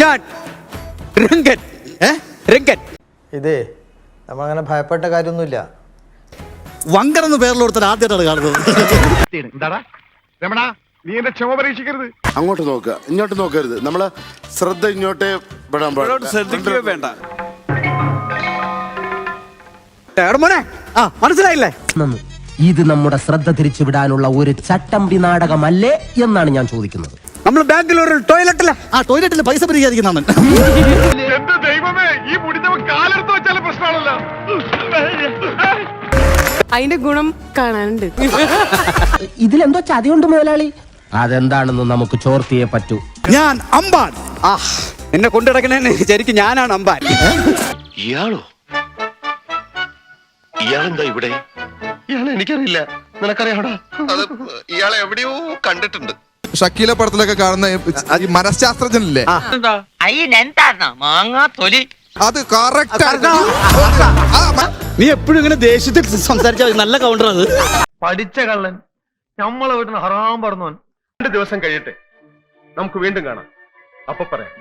ഞാൻ രംഗൻ. ഏ? രംഗൻ. ഇതേ നമ്മളങ്ങനെ ഭയപ്പെട്ട കാര്യമൊന്നുമില്ല. വങ്കർ എന്ന് പേരിൽ ആദ്യമായിട്ടാണ് കാണുന്നത്. എന്താടാ? രമണ നീ എന്റെ ക്ഷമ പരീക്ഷിക്കരുത്. അങ്ങോട്ട് നോക്കുക ഇങ്ങോട്ട് നോക്കരുത്. നമ്മൾ ശ്രദ്ധ ഇങ്ങോട്ടേ വിടാൻ ശ്രദ്ധിക്കുക വേണ്ട. ആ മനസ്സിലായില്ലേ. ഇത് നമ്മുടെ ശ്രദ്ധ തിരിച്ചുവിടാനുള്ള ഒരു ചട്ടമ്പി നാടകമല്ലേ എന്നാണ് ഞാൻ ചോദിക്കുന്നത്. നമ്മൾ ബാങ്കിൽ ഒരു ടോയ്ലറ്റില്ല ആ ടോയ്ലറ്റിൽ പൈസ പിരിക്കാതിരിക്കുന്നതാണ് എന്റെ ദൈവമേ ഈ മുടിഞ്ഞവൻ കാലെടുത്ത് പ്രശ്നമാണല്ലോ. അതിന്റെ ഗുണം കാണാനുണ്ട്. ഇതിലെന്തോ ചതിയുണ്ട് മുതലാളി. അതെന്താണെന്ന് നമുക്ക് ചോർത്തിയേ പറ്റൂ. ഞാൻ അമ്പാൻ ആ എന്നെ കൊണ്ടിടക്കണേ ശരിക്കും ഞാനാണ് അമ്പാൻ ഇയാളോ? ഇയാളെന്താ ഇവിടെ? ഇയാളെ എനിക്കറിയില്ല. നിനക്കറിയാവടാ അത് ഇയാളെ എവിടെയോ കണ്ടിട്ടുണ്ട്. ഷക്കീല പടത്തിലൊക്കെ കാണുന്ന ഈ മനഃശാസ്ത്രജ്ഞനില്ലേ? അതിനെന്താ മാങ്ങാ തൊലി. അത് കറക്റ്റ് നീ എപ്പോഴും ഇങ്ങനെ ദേഷ്യത്തിൽ സംസാരിച്ചാൽ നല്ല കൗണ്ടർ അത്. പഠിച്ച കള്ളൻ. നമ്മളെ വീട്ടിൽ ഹറാം പറഞ്ഞവൻ രണ്ട് ദിവസം കഴിയട്ടെ. നമുക്ക് വീണ്ടും കാണാം. അപ്പൊ പറയാം.